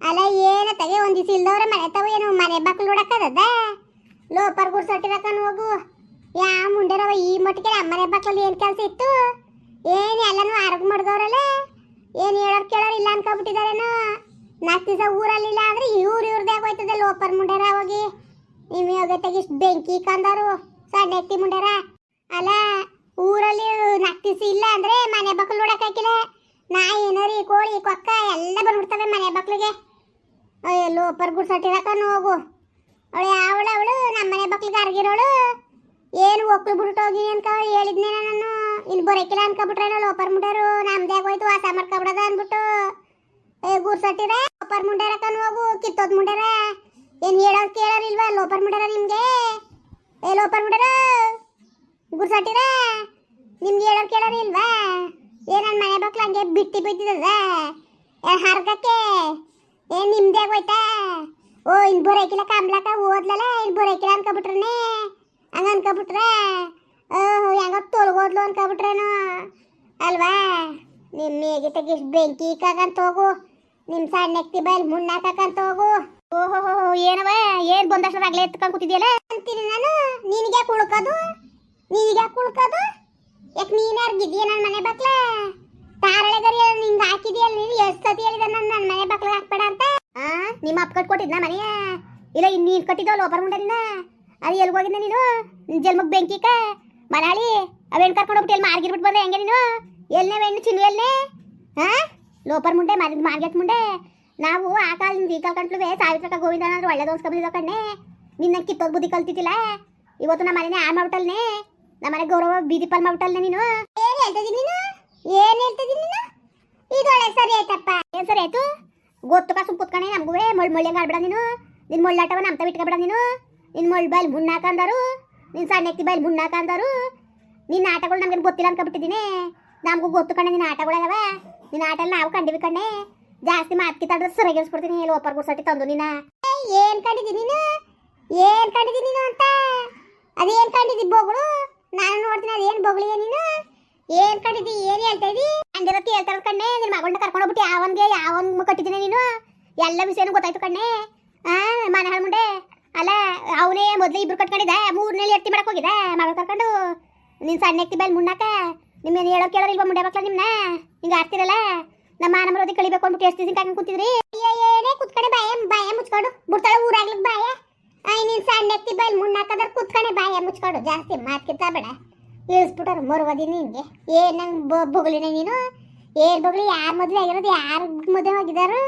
ಅಲ್ಲ, ಏನ ತಗೆ, ಒಂದ್ ದಿವಸ ಇಲ್ದವ್ರೆ ಮನೆ ತವ ಏನು ಮನೆ ಬಾಕ್ಲು ನೋಡಕ್ಕದ ಲೋಪರ್ ಗುಡ್ಸಟ್ಟಿರಕನ್ ಹೋಗು. ಯಾ ಮುಂಡೆರವ ಈ ಮಟ್ಟಿಗೆ ನಮ್ಮ ಮನೆ ಬಾಕ್ಲಲ್ಲಿ ಏನ್ ಕೆಲಸ ಇತ್ತು? ಏನ್ ಎಲ್ಲಾನು ಆರೋಗ್ಯ ಮಾಡಿದವ್ರಲ್ಲ? ಏನ್ ಹೇಳೋರ್ ಕೇಳೋರ್ ಇಲ್ಲ ಅನ್ಕೊಬಿಟ್ಟಿದಾರೇನೋ ನಾಲ್ಕು ದಿವಸ ಊರಲ್ಲಿಲ್ಲ ಅಂದ್ರೆ ಇವ್ರ ಇವ್ರದೇ ಹೋಯ್ತದೆ ಲೋಪರ್ ಮುಂಡೆರ ಹೋಗಿ. ನಿಮ್ ಯೋಗ್ಯತೆಗೆ ಇಷ್ಟು ಬೆಂಕಿ ಕಂದರು ಸಣ್ಣ ಎತ್ತಿ ಮುಂಡೆರ ಅಲ್ಲ, ಊರಲ್ಲಿ ನಾಲ್ಕು ದಿವಸ ಇಲ್ಲ ಅಂದ್ರೆ ಮನೆ ಬಾಕ್ಲು ನೋಡಕ್ ನಾ ನಾಯಿ ನರಿ ಕೋಳಿ, ಕೊಕ್ಕ ಎಲ್ಲ ಬಂದ್ಬಿಡ್ತವೆ ಮನೆ ಬಾಕ್ಲಿಗೆ ಲೋಪರ್ ಗುಡ್ಸಟ್ಟಿರಕನ್ ಹೋಗು. ಅವಳು ಯಾವಳು ಅವಳು ನಮ್ಮ ಮನೆ ಬಾಕ್ಲಿಗೆ ಅರ್ಗಿರೋಳು ಏನು ಒಕ್ಕಲು ಹೋಗಿ ಅನ್ಕ, ಹೇಳಿದ್ನೆ ನಾನು. ಇಲ್ಲಿ ಬರೋಕಿಲ್ಲ ಅನ್ಕೊಬಿಟ್ರೆ ಲೋಪರ್ ಮುಂಡರು. ನಮ್ದೇ ಹೋಯ್ತು ವಾಸ ಮಾಡ್ಕೊಬಿಡದ ಅಂದ್ಬಿಟ್ಟು. ಗುಡ್ಸಟ್ಟಿರ ಲೋಪರ್ ಮುಂಡರಕನ್ ಹೋಗು, ಕಿತ್ತೋದ್ ಮುಂಡರ. ಏನು ಹೇಳೋದು ಕೇಳೋರಿಲ್ವಾ ಲೋಪರ್ ಮುಂಡರ ನಿಮಗೆ? ಏ ಲೋಪರ್ ಮುಂಡರ. ಗುಡ್ಸಟ್ಟಿರ ನಿಮ್ಗೆ ಹೇಳೋರು ಕೇಳೋರು ಇಲ್ವಾ ಏ ನನ್ನ ಮನೆ ಬಾಕ್ಲು ಹಂಗೆ ಬಿಟ್ಟಿ ಬಿದ್ದಿದ್ದದ ಹರ್ಗಕ್ಕೆ. ಏನ್ ನಿಮ್ದೇ ಆಗೋಯ್ತಾ? ಓ, ಇನ್ ಬರೋಕಿಲ್ಲ ಕಂಬ್ಲಕ ಓದ್ಲಲ್ಲ, ಇನ್ ಬರೋಕಿಲ್ಲ ಅನ್ಕೊಬಿಟ್ರನೆ? ಹಂಗ ಅನ್ಕೊಬಿಟ್ರೆ? ಓಹೋ, ಹೆಂಗ ತೊಳ್ಗೋದ್ಲು ಅನ್ಕೊಬಿಟ್ರೇನು? ಅಲ್ವಾ? ನಿಮ್ಮ ಮೇಗೆ ತೆಗಿಸ್ ಬೆಂಕಿ ಇಕ್ಕಂತ ಹೋಗು. ನಿಮ್ಮ ಸಣ್ಣ ಎಕ್ತಿ ಬೈಲ್ ಮುನ್ನಾಕಂತ ಹೋಗು. ಓಹೋ ಏನವ? ಏನ್ ಬಂದಷ್ಟರಾಗ್ಲೇ ಎತ್ಕೊಂಡ್ ಕೂತಿದ್ಯಲ್ಲ? ಅಂತೀನಿ ನಾನು. ನಿನಗೆ ಕುಳ್ಕೋದು ನಿನಗೆ ಕುಳ್ಕೋದು ಯಾಕೆ ನೀನ್ ಯಾರಿಗಿದ್ಯಾ ನನ್ನ ಮನೆ ಬಾಕ್ಲ ತಾರಳೆ ಗರಿ ನಿಂಗೆ ಹಾಕಿದ್ಯಲ್ಲ ಎಷ್ಟು ಸತಿ ಹೇಳಿದ ನನ್ನ ನನ್ನ ಮನೆ ಬಾಕ್ಲ ಹಾಕ್ಬೇಡ ಅಂತ? ಆ? ನಿಮ್ಮ ಅಪ್ಪ ಕಟ್ಕೊಟ್ಟಿದ್ನ ಮನೆಯ ಇಲ್ಲ, ಇನ್ನು ನೀನು ಕಟ್ಟಿದ್ದವ ಲೋಪರ್ ಮುಂಡೆ ನಿನ್ನ ಅದು ಎಲ್ಲಿ ಹೋಗಿದ್ನ ನೀನು? ಜನ್ಮಕ್ ಬೆಂಕಿಕ ಮನಾಳಿ, ಅವೇನ್ ಕರ್ಕೊಂಡು ಹೋಗ್ಬಿಟ್ಟು ಎಲ್ಲಿ ಮಾರ್ಗಿರ್ಬಿಟ್ಟು ಬಂದೆ? ಹೆಂಗೆ ನೀನು? ಎಲ್ಲೇ ವೆಣ್ಣು, ಚಿನ್ನು ಎಲ್ಲೇ ಹಾ ಲೋಪರ್ ಮುಂಡೆ, ಮಾರ್ಗ ಮಾರ್ಗೆಟ್ ಮುಂಡೆ? ನಾವು ಆ ಕಾಲದಿಂದ ಈ ಕಾಲ ಕಂಟ್ಲುವೆ ಸಾವಿತ್ರಕ ಗೋವಿಂದ ಒಳ್ಳೆ ಒಳ್ಳೆದು ಅನ್ಸ್ಕೊಂಬಿದ್ದ ಕಣ್ಣೆ? ನಿನ್ನ ಕಿತ್ತೋದ್ ಬುದ್ಧಿ ಕಲ್ತಿದ್ದಿಲ್ಲ? ಇವತ್ತು ನಮ್ಮ ಮನೆನೇ ಆ ಮಾಡ್ಬಿಟ್ಟಲ್ನೇ? ನಮ್ಮ ಮನೆ ಗೌರವ ಬೀದಿ ಪಾಲ್ ಮಾಡ್ಬಿಟ್ಟಲ್ನೇ ನೀನು? ಏನ್ ಹೇಳ್ತಿದ್ದೀನಿ ನೀನು? ಏನ್ ಹೇಳ್ತಿದ್ದೀನಿ ನೀನು? ಇದೊಳ್ಳೆ ಸರಿ ಆಯ್ತಪ್ಪ. ಏನ್ ಸರಿ ಆಯ್ತು? ಗೊತ್ತು ಕಾಸು ಕುತ್ಕೊಂಡೆ ನಮ್ಗೂ ಮೊಳ್ ಮೊಳ್ಳೆ ಆಡ್ಬಿಡ ನೀನು. ನಿನ್ ಮೊಳ್ಳಾಟವ ನಮ್ತ ಬಿಟ್ಕೊಬೇಡ ನೀನು. ನಿನ್ ಮೊಳ್ ಬೈಲ್ ಮುನ್ನಾಕಂದರು ನಿನ್ ಸಣ್ಣ ಎತ್ತಿ ಬೈಲ್ ಮುನ್ನಾಕಂದರು ನಿನ್ನ ಆಟಗಳು ನಮ್ಗೆ ಗೊತ್ತಿಲ್ಲ ಅನ್ಕೊಬಿಟ್ಟಿದ್ದೀನಿ ನಮಗೂ ಗೊತ್ತು ಕಣೆ, ನಿನ್ನ ಆಟಗಳವ ನಿನ್ನ ಆಟ ನಾವು ಕಂಡಿವಿ ಕಣ್ಣೆ ಜಾಸ್ತಿ ಮಾತು ಕಿತ್ತಾಡಿದ್ರೆ ಸರಿಗಿಸ್ಬಿಡ್ತೀನಿ ಎಲ್ಲಿ ಒಪ್ಪರ್ ಗುಡ್ಸಟ್ಟಿ ತಂದು ನಿನ್ನ ಏನ್ ಕಂಡಿದ್ದೀನಿ ನೀನು? ಏನ್ ಕಂಡಿದ್ದೀನಿ ನೀನು ಅಂತ? ಅದೇನ್ ಕಂಡಿದ್ದಿ ಬೋಗಳು? ನಾನು ನೋಡ್ತೀನಿ, ಅದೇನ್ ಬೋಗಳಿಯ ನೀನು? ಏನ್ ಕಂಡಿದ್ದಿ ಏನ್ ಹೇಳ್ತಾ ಇದ್ದಿ ಹಂಗಿರತ್ತಿ ಹೇಳ್ತಾರ ಕಣ್ಣೆ, ನಿನ್ ಮಗಳನ್ನ ಕರ್ಕೊಂಡು ಹೋಗ್ಬಿಟ್ಟು ಯಾವನ್ಗೆ ಯಾವನ್ ಕಟ್ಟಿದ್ದೀನಿ ನೀನು? ಎಲ್ಲ ವಿಷಯನೂ ಗೊತ್ತಾಯ್ತು ಕಣ್ಣೆ. ಆ, ಮನೆ ಮುಂಡೆ ಅಲ್ಲ, ಅವನೇ ಮೊದ್ಲು ಇಬ್ರು ಕಟ್ಕೊಂಡಿದ್ದ, ಮೂರನೇಲಿ ಎತ್ತಿ ಮಾಡಕ್ ಹೋಗಿದ್ದ, ಮಗಳು ಕರ್ಕೊಂಡು? ನಿನ್ ಸಣ್ಣ ಎತ್ತಿ ಬೈಲ್ ಮುಣ್ಣಾಕ? ನಿಮ್ಮ ಹೇಳೋ ಕೇಳೋ ಇಲ್ವಾ ಮುಂಡೆ ಮಕ್ಳ ನಿಮ್ನ? ಹಿಂಗ ಆಡ್ತಿರಲ್ಲ? ನಮ್ಮ ಮಾನ ಮರೋದಿ ಕಳಿಬೇಕು ಅಂದ್ಬಿಟ್ಟು ಎಷ್ಟು ದಿನ ಕೂತಿದ್ರಿ? ಏನೇ ಕುತ್ಕೊಂಡೆ ಬಾಯ ಬಾಯ ಮುಚ್ಕೊಂಡು. ಬಿಡ್ತಾಳೆ ಊರಾಗ್ಲಿಕ್ಕೆ ಬಾಯ. ಐ ನೀನ್ ಸಣ್ಣ ಎತ್ತಿ ಬೈಲ್ ಮುನ್ನಾಕದ್ರ ಕುತ್ಕೊಂಡೆ ಬಾಯ ಮುಚ್ಕೊಂಡು. ಜಾಸ್ತಿ ಮಾತ್ಕಿತ್ತ ಬೇಡ. ಇಳಿಸ್ಬಿಟ್ಟವ್ರು ಮರುವದಿ ನಿನ್ಗೆ. ಏ, ನಂಗೆ ಬೊಗಳಿನ ನೀನು. ಏನ್ ಬೊಗಳಿ, ಯಾರ ಮದುವೆ ಆಗಿರೋದು, ಯಾರ ಮದುವೆ ಆಗಿದಾರು?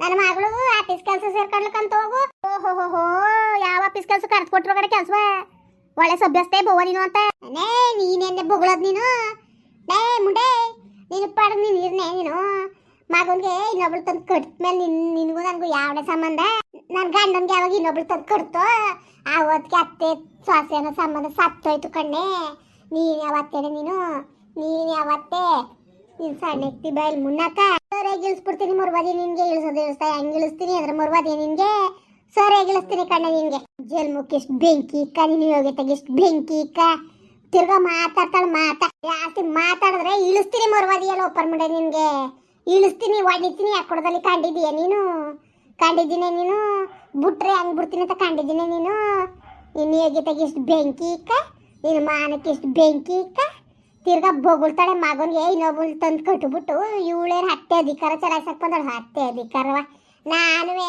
ನನ್ನ ಮಗಳು ಆಫೀಸ್ ಕೆಲಸ ಸೇರ್ಕೊಳ್ಲಿಕ್ಕಂತ ಹೋಗು. ಓಹೋ ಹೋ ಹೋ ಯಾವ ಆಫೀಸ್ ಕೆಲಸ ಕರೆದು ಕೊಟ್ಟರು ಕಡೆ ಕೆಲಸ ಒಳ್ಳೆ ಸಭ್ಯಸ್ತೆ ಬೋವ ನೀನು ಅಂತ. ನೇ ನೀನೇನೆ ಬೊಗಳದ್ ನೀನು? ಡೇ ಮುಂಡೆ, ನೀನು ಪಡ, ನೀನು ಇರ್ನೆ ನೀನು. ಮಗನ್ಗೆ ಇನ್ನೊಬ್ಳು ತಂದು ಕಟ್ಮೇಲೆ ನಿನ್, ನಿನಗೂ ನನಗೂ ಯಾವನೇ ಸಂಬಂಧ? ನನ್ನ ಗಂಡನಿಗೆ ಯಾವಾಗ ಇನ್ನೊಬ್ಳು ತಂದು ಕಟ್ತೋ ಆ ಹೊತ್ತಿಗೆ ಅತ್ತೆ ಸ್ವಾಸ ಸಂಬಂಧ ಸತ್ತೋಯ್ತು ಕಣ್ಣೆ. ನೀನ್ ಯಾವತ್ತೇನೆ ನೀನು? ನೀನು ಯಾವತ್ತೆ? ನೀನು ಸಣ್ಣ ಎತ್ತಿ ಬೈಲ್ ಮುನ್ನಕ? ಸರಿಯಾಗಿ ಇಳಿಸ್ಬಿಡ್ತೀನಿ, ಮುರ್ವಾದಿ ನಿನ್ಗೆ. ಇಳಿಸೋದು ಇಳಿಸ್ತಾ, ಹೆಂಗ್ ಇಳಿಸ್ತೀನಿ ಅದ್ರ ಮುರ್ವಾದಿ ನಿನ್ಗೆ. ಸರಿಯಾಗಿ ಇಳಿಸ್ತೀನಿ ಕಣ್ಣ ನಿನ್ಗೆ. ಜಲ್ಮುಖ್ ಎಷ್ಟು ಬೆಂಕಿ ಇಕ್ಕ ನೀನು ಯೋಗ್ಯತೆಗೆ ಎಷ್ಟು ಬೆಂಕಿ ಇಕ್ಕ. ತಿರ್ಗಾ ಮಾತಾಡ್ತಾಳೆ, ಮಾತಾ ಜಾಸ್ತಿ ಮಾತಾಡಿದ್ರೆ ಇಳಿಸ್ತೀನಿ ಮುರ್ವಾದಿಯಲ್ಲ ಓಪನ್ ಮಾಡ ನಿನ್ಗೆ. ಇಳಿಸ್ತೀನಿ ಒಡಿತೀನಿ ಯಾಕೊಡದಲ್ಲಿ ಕಂಡಿದೀಯ ನೀನು? ಕಂಡಿದ್ದೀನಿ ನೀನು? ಬಿಟ್ರೆ ಹೆಂಗ್ ಬಿಡ್ತೀನಿ ಅಂತ ಕಂಡಿದ್ದೀನಿ ನೀನು? ನಿನ್ನ ಯೋಗ್ಯತೆಗೆ ಎಷ್ಟು ಬೆಂಕಿ ಇಕ್ಕ? ನಿನ್ನ ಮಾನಕ್ಕೆ ಎಷ್ಟು ಬೆಂಕಿ ಇಕ್ಕ ತಿರ್ಗಾ ಬೊಗಳ್ತಾಳೆ ಮಗನಿಗೆ ಇನ್ನೊಬ್ಬಳು ತಂದು ಕಟ್ಬಿಟ್ಟು, ಇವಳೇನು ಹತ್ತೆ ಅಧಿಕಾರ ಚಲಾಯಿಸಕ್ಕೆ ಬಂದಳು? ಹತ್ತೆ ಅಧಿಕಾರವ. ನಾನುವೇ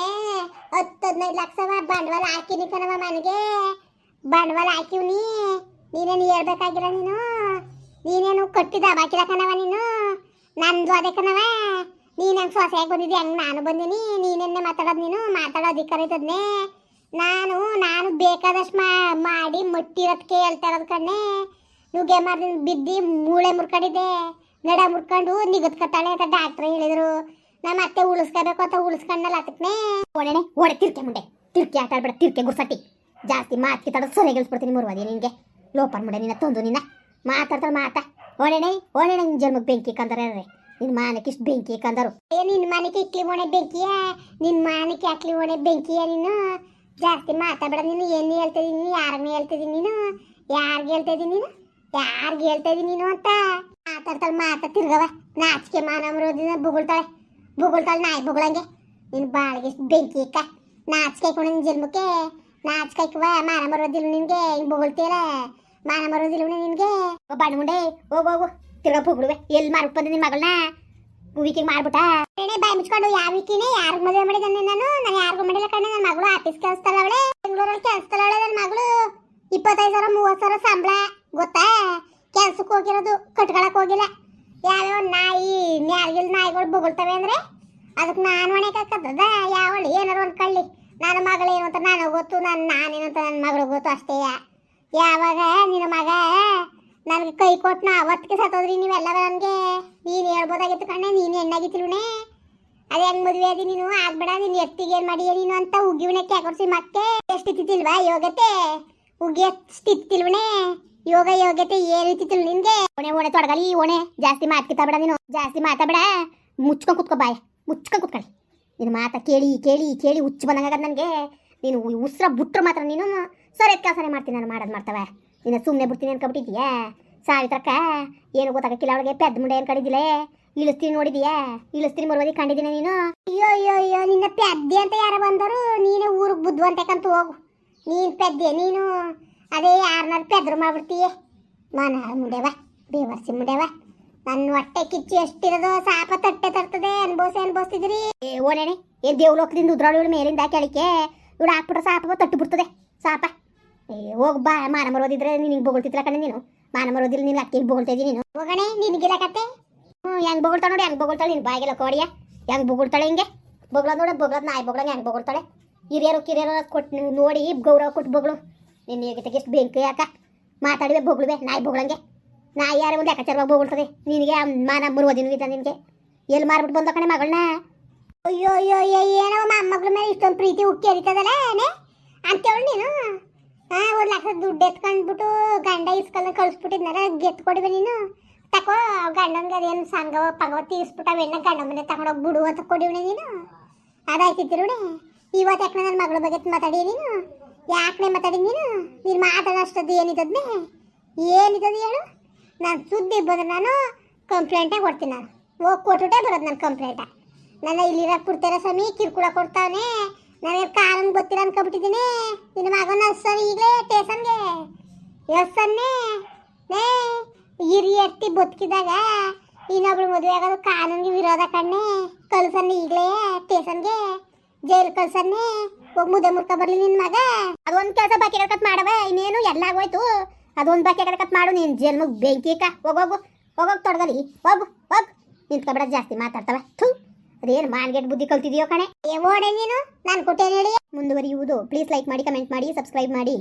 ಹತ್ತು ಹದಿನೈದು ಲಕ್ಷವ ಬಂಡವಾಳ ಹಾಕಿನಿ ಕಣವ ಮನೆಗೆ. ಬಂಡವಾಳ ಹಾಕಿವ್ನಿ ನೀನೇನು ಹೇಳ್ಬೇಕಾಗಿಲ್ಲ ನೀನು? ನೀನೇನು ಕಟ್ಟಿದ ಬಾಕಿಲ್ಲ ಕಣವ ನೀನು? ನಂದು ಅದೇ ಕಣವ ನೀನು ಹೆಂಗೆ ಸೊಸೆಯಾಗಿ ಬಂದಿದ್ದೆ? ಹೆಂಗೆ ನಾನು ಬಂದಿನಿ. ನೀನೆನ್ನೆ ಮಾತಾಡೋದು ನೀನು? ಮಾತಾಡೋ ಅಧಿಕಾರ ಇದ್ದದ್ನೇ. ನಾನು ಬೇಕಾದಷ್ಟು ಮಾ ಮಾಡಿ ಮಟ್ಟಿರೋದಕ್ಕೆ ಹೇಳ್ತಾ ಇರೋದು ಕಣ್ಣೆ. ನುಗ್ಗೆ ಮಾರ್ದಿ ಬಿದ್ದಿ ಮೂಳೆ ಮುರ್ಕೊಂಡಿದ್ದೆ. ನಡ ಮುರ್ಕೊಂಡು ನಿಗದ್ಕತ್ತಾಳೆ ಅಂತ ಡಾಕ್ಟ್ರ್ ಹೇಳಿದ್ರು. ನಾ ಮತ್ತೆ ಉಳಿಸ್ಕೋಬೇಕು ಅಂತ ಉಳಿಸ್ಕೊಂಡಲ್ಲ ಅದಕ್ಕೆ ಒಣನೆ ಒಡೆ ತಿರ್ಕೆ ಮುಂಡೆ ತಿರ್ಕೆ ಆಟ ಆಡ್ಬೇಡ ತಿರ್ಕೆ ಗುರ್ಸಟ್ಟಿ. ಜಾಸ್ತಿ ಮಾತು ತಡ ಸರಿ ಗೆಲ್ಸ್ಬಿಡ್ತೀನಿ ಮುರುವಾದಿ ನಿನಗೆ. ಲೋಪರ್ ಮುಂಡೆ ನಿನ್ನ ತಂದು ನಿನ್ನ. ಮಾತಾಡ್ತಾಳೆ ಮಾತಾ. ಒಣೆಣೆ ಒಣೆಣೆ ನಿನ್ನ ಜನ್ಮಕ್ಕೆ ಬೆಂಕಿ ಕಂದರೆ ನಿನ್ನ ಮಾನಕ್ಕೆ ಇಷ್ಟು ಬೆಂಕಿ ಕಂದರು. ಏ ನಿನ್ನ ಮಾನಕ್ಕೆ ಇಕ್ಲಿ ಒಣೆ ಬೆಂಕಿಯಾ? ನಿನ್ನ ಮಾನಕ್ಕೆ ಅಟ್ಲಿ ಒಣೆ ಬೆಂಕಿಯ ನೀನು? ಜಾಸ್ತಿ ಮಾತಾಡಬೇಡ ನೀನು ಏನು ಹೇಳ್ತಾ ಇದೀನಿ ಯಾರನ್ನ ಹೇಳ್ತಾ ಇದೀನಿ ನೀನು? ಯಾರಿಗೆ ಹೇಳ್ತಾ ಇದೀನಿ ನೀನು? ಯಾರಿಗೆ ಹೇಳ್ತಾ ಇದೀನಿ ನೀನು ಅಂತ ಮಾತಾಡ್ತಾಳೆ, ಮಾತಾ ತಿರ್ಗವ. ನಾಚಿಕೆ ಮಾನ ಮರೋದಿನ ಬುಗುಳ್ತಾಳೆ. ಬುಗುಳ್ತಾಳೆ ನಾಯಿ ಬುಗುಳಂಗೆ. ನೀನು ಬಾಳಿಗೆ ಬೆಂಕಿ ಇಕ್ಕ ನಾಚಿಕೆ ಕೊಡ ನಿನ್ ಜನ್ಮಕ್ಕೆ, ನಾಚಿಕೆ ಮಾನ ಮರೋದಿಲ್ಲ ನಿನ್ಗೆ, ಹಿಂಗ್ ಬುಗುಳ್ತೀರ ಮಾನ ಮರೋದಿಲ್ಲ ನಿನ್ಗೆ. ಓ ಬಾಣ ಮುಂಡೆ, ಹೋಗು ಹೋಗು. ತಿರ್ಗಾ ಬುಗುಳುವೆ ಎಲ್ಲಿ ಮಾರ್ಕ್ ಬಂದ ನಿನ್ ಮಗಳನ್ನ? ವಿಕಿಗೆ ಮಾಡ್ಬಿಟ್ಟ. ಏನೇ ಬಾಯಿ ಮುಚ್ಕೊಂಡು ಯಾವ ವಿಕಿನೇ ಯಾರು ಮದುವೆ ಮಾಡಿದ್ದಾನೆ ನಾನು? ನಾನು ಯಾರಿಗೂ ಮಾಡಿಲ್ಲ ಕಣ್ಣೆ ನನ್ನ ಮಗಳು ಆಫೀಸ್ ಕೆಲಸದಲ್ಲ ಅವಳೆ. ಬೆಂಗಳೂರಲ್ಲಿ ಅವಳೆ ನನ್ನ ಮಗಳು. ಇಪ್ಪತ್ತೈದು ಸಾವಿರ, ಮೂವತ್ತು ಸಾವಿರ ಸಂಬಳ, ಗೊತ್ತಾ? ಕೆಲ್ಸಕ್ಕೆ ಹೋಗಿರೋದು, ಕಟ್ಕೊಳಕ್ ಹೋಗಿಲ್ಲ. ಯಾವ್ಯಾವ ನಾಯಿ ನ್ಯಾಲ್ಗಿಲ್ ನಾಯಿಗಳು ಬೊಗಳ್ತವೆ ಅಂದ್ರೆ ಅದಕ್ಕೆ ನಾನು ಹೊಣೆಕಾಕತ್ತದ ಯಾವಳು ಏನಾರು ಒಂದು ಕಳ್ಳಿ. ನನ್ನ ಮಗಳು ಏನು ಅಂತ ನನಗೆ ಗೊತ್ತು ನನ್ನ ನಾನೇನು ಅಂತ ನನ್ನ ಮಗಳು ಗೊತ್ತು ಅಷ್ಟೇ. ಯಾವಾಗ ನಿನ್ನ ಮಗ ನನಗೆ ಕೈ ಕೊಟ್ಟು ನಾ ಅವತ್ತಿಗೆ ಸತ್ತೋದ್ರಿ ನೀವೆಲ್ಲ ನನಗೆ. ನೀನು ಹೇಳ್ಬೋದಾಗಿತ್ತು ಕಣ್ಣೆ, ನೀನು ಹೆಣ್ಣಾಗಿತ್ತಿಲ್ವಣೆ ಅದೇ ಹೆಂಗ್ ಮದುವೆ ಆದಿ ನೀನು? ಆಗ್ಬೇಡ, ನೀನು ಎತ್ತಿಗೆ ಏನು ಮಾಡಿ ನೀನು ಅಂತ ಉಗ್ಗಿವನೆ ಕ್ಯಾಕೊಡ್ಸಿ ಮತ್ತೆ ಎಷ್ಟಿತ್ತಿಲ್ವಾ ಯೋಗತೆ ಉಗಿ ಎಷ್ಟಿತ್ತಿಲ್ವಣೆ ಯೋಗ ಯೋಗ್ಯತೆ ಏನು ಇತ್ತಿಲ್ಲ ನಿನಗೆ. ಓಣೆ ಓಣೆ, ತೊಡಗಲಿ, ಓಣೆ. ಜಾಸ್ತಿ ಮಾತ್ಕಿತ ನೀನು. ಜಾಸ್ತಿ ಮಾತಾಬೇಡ. ಮುಚ್ಕೊಂಡ್ ಕುತ್ಕೊ ಬಾಯ್. ಮುಚ್ಕೊಂಡ್ ಕುತ್ಕೊಳ್ಳಿ ನಿನ್ನ ಮಾತ ಕೇಳಿ ಕೇಳಿ ಕೇಳಿ ಹುಚ್ಚು ಬಂದಂಗಾಗದ ನನಗೆ. ನೀನು ಉಸ್ರ ಬಿಟ್ರು ಮಾತ್ರ ನೀನು ಸರಿ ಕೆಲಸನೇ ಮಾಡ್ತೀನಿ ನಾನು, ಮಾಡೋದು ಮಾಡ್ತವೆ. ನೀನು ಸುಮ್ಮನೆ ಬಿಡ್ತೀನಿ ಅನ್ಕೊಬಿಟ್ಟಿದ್ಯಾ ಸಾವಿತ್ರಕ್ಕ ಏನು ಗೊತ್ತಾಗಕ್ಕಿಲ್ಲ ಅವಳಿಗೆ. ಪೆದ್ದ ಮುಂಡೆ ಏನು ಕಡಿದಿಲ್ಲ. ಇಳಿಸ್ತೀನಿ ನೋಡಿದ್ಯಾ? ಇಳಿಸ್ತೀನಿ ಬರುವುದಿ ಕಂಡಿದ್ದೀನ ನೀನು? ಅಯ್ಯೋ ಅಯ್ಯೋ ಅಯ್ಯೋ ನಿನ್ನ ಪೆದ್ದೆ ಅಂತ ಯಾರು ಬಂದರು. ನೀನು ಊರಿಗೆ ಬುದ್ಧಿವಂತಕ್ಕಂತ ಹೋಗು. ನೀನು ಪೆದ್ದೆ ನೀನು. ಅದೇ ಯಾರನ್ನಾರು ಪೆದ್ರು ಮಾಡ್ಬಿಡ್ತೀಯ. ನಾನು ಮುಂಡೆವ ಬೇವರ್ಸಿ ಮುಂಡೆವ ನನ್ನ ಹೊಟ್ಟೆ ಕಿಚ್ಚು ಎಷ್ಟಿರೋದು ಸಾಪ ತಟ್ಟೆ ತರ್ತದೆ. ಅನ್ಭವಿಸಿ ಅನ್ಭವಿಸ್ತಿದ್ರಿ ಏ ಓನೇನೆ ಏನು ದೇವ್ ಹೋಗ್ತಿದ್ದು ಉದ್ರಾಳು ಮೇಲಿಂದ ಕೆಳಕ್ಕೆ ಇವಳು ಹಾಕ್ಬಿಟ್ರೆ ಸಾಪ ತಟ್ಟು ಬಿಡ್ತದೆ. ಸಾಪ. ಹೋಗ್ ಬಾ, ಮಾನ ಮರೋದಿದ್ರೆ ನಿನಗೆ ಬೊಗಳ್ತಿದ್ರ ಕಣೆ ನೀನು. ಮಾನ ಮರೋದಿಲ್ಲ ನೀನು ಅಕ್ಕಿ ಬೊಗಳ್ತಾ ಇದೀನಿ ನೀನು. ಹೋಗಣೆ ನಿನಗಿಲ್ಲ ಕತೆ? ಹ್ಞೂ ಹೆಂಗ್ ಬೊಗಳ್ತಾಳೆ ನೋಡಿ, ಹೆಂಗ್ ಬೊಗಳ್ತಾಳೆ ನೀನು ಬಾಯಿಗೆಲ್ಲ ಕೋಡಿಯ? ಹೆಂಗ್ ಬೊಗಳ್ತಾಳೆ ಹಿಂಗೆ? ಬೋಗಳ ನೋಡಿ, ಬೊಗಳದ್ ನಾಯಿ ಬೊಗಳಂಗೆ ಹೆಂಗ್ ಬೊಗಳ್ತಾಳೆ? ಹಿರಿಯರು, ಕಿರಿಯರು ಕೊಟ್ಟು ನೋಡಿ, ಗೌರವ ಕೊಟ್ಟು ಬೋಗಳು. ನಿನ್ನ ಹೇಗೆ ಎಷ್ಟು ಬೆಂಕಿ ಯಾಕ ಮಾತಾಡಿವೆ ಬೊಗಳುವೆ, ನಾಯಿ ಬೊಗಳಂಗೆ. ನಾಯಿ ಯಾರು ಒಂದು ಯಾಕಚಾರವಾಗಿ ಬೊಗಳ್ತದೆ. ನಿನಗೆ ಮಾನ ಮರುವುದಿನ ನಿನಗೆ. ಎಲ್ಲಿ ಮಾರ್ಬಿಟ್ಟು ಬಂದ ಕಣೆ ಮಗಳನ್ನ ಅಯ್ಯೋ ಅಯ್ಯೋ ಏನೋ ಮೊಮ್ಮಗಳ ಮೇಲೆ ಇಷ್ಟೊಂದು ಪ್ರೀತಿ ಉಕ್ಕಿ ಹರಿತದಲ್ಲ ಅಂತೇಳಿ ನೀನು. ಹಾ ಒಂದು ಲಕ್ಷ ದುಡ್ಡು ಎತ್ಕೊಂಡ್ಬಿಟ್ಟು ಗಂಡ ಇಸ್ಕೊಂಡು ಕಳಿಸ್ಬಿಟ್ಟಿದ್ನಾರ ಗೆತ್ ಕೊಡಿವೆ ನೀನು. ತಕೋ, ಗಂಡನ್ಗೆ ಅದೇನು ಸಂಘವ ಪಗವ ತೀರಿಸ್ಬಿಟ್ಟು ಅವೆಲ್ಲ ಗಂಡ ಮನೆ ತಗೊಂಡೋಗಿ ಬಿಡು ಅಂತ ಕೊಡಿವಣೆ ನೀನು. ಅದಾಯ್ತಿತ್ತಿರುಣೆ ಇವತ್ತು ಯಾಕೆ ನನ್ನ ಮಗಳ ಬಗ್ಗೆ ಮಾತಾಡಿ ನೀನು? ಯಾಕೆ ಮಾತಾಡಿ ನೀನು? ನೀನು ಮಾತಾಡೋಷ್ಟದ್ದು ಏನಿದ್ದದ್ನೆ ಏನಿದ್ದದು ಹೇಳು? ನಾನು ಸುದ್ದಿ ಬಂದ್ರೆ ನಾನು ಕಂಪ್ಲೇಂಟೇ ಕೊಡ್ತೀನಿ ನಾನು. ಹೋಗಿ ಕೊಟ್ಟುಟೇ ಬರೋದು ನನ್ನ ಕಂಪ್ಲೇಂಟ ನನ್ನ ಇಲ್ಲಿರೋ ಕೊಡ್ತಾರ ಸ್ವಾಮಿ ಕಿರ್ಕುಳ ಕೊಡ್ತಾವನೆ. ನನಗೆ ಕಾರಣ ಗೊತ್ತಿಲ್ಲ ಅನ್ಕೊಬಿಟ್ಟಿದ್ದೀನಿ. ನಿನ್ನ ಮಗನ ಸರ್ ಈಗಲೇ ಟೇಸನ್ಗೆ ಎಸ್ಸನ್ನೇ ನೇ ಹಿರಿಯ ಎತ್ತಿ ಬದುಕಿದಾಗ ಇನ್ನೊಬ್ಳು ಮದುವೆ ಆಗೋದು ಕಾನೂನಿಗೆ ವಿರೋಧ ಕಣ್ಣೆ. ಕಳ್ಸನ್ನಿ ಈಗಲೇ ಟೇಸನ್ಗೆ ಜೈಲ್ ಕಳ್ಸನ್ನಿ. ಹೋಗಿ ಮುದ್ದೆ ಮುರ್ಕ ಬರ್ಲಿ ನಿನ್ ಮಗ. ಅದೊಂದ್ ಕೆಲಸ ಬಾಕಿ ಕಟ್ ಮಾಡವ. ಇನ್ನೇನು ಎಲ್ಲ ಆಗೋಯ್ತು. ಅದೊಂದ್ ಬಾಕಿ ಕಟ್ ಮಾಡು. ನೀನ್ ಮುಗ್ ಬೆಂಕಿ ಕ ಹೋಗೋಗು ಹೋಗೋಗ್ ತೊಡಗಲಿ. ಹೋಗು, ಹೋಗ್. ನಿಂತ್ಕೊಬೇಡ ಜಾಸ್ತಿ ಮಾತಾಡ್ತವ. ಥೂ. ಅದೇನು ಮಾನ್ಗೆಟ್ ಬುದ್ಧಿ ಕಲ್ತಿದ್ಯೋ ಕಣೆ? ಓಡೆ ನೀನು? ನಾನು ಕೊಟ್ಟೆ ಹೇಳಿ. ಮುಂದುವರಿಯುವುದು. ಪ್ಲೀಸ್ ಲೈಕ್ ಮಾಡಿ ಕಮೆಂಟ್ ಮಾಡಿ ಸಬ್ಸ್ಕ್ರೈಬ್ ಮಾಡಿ.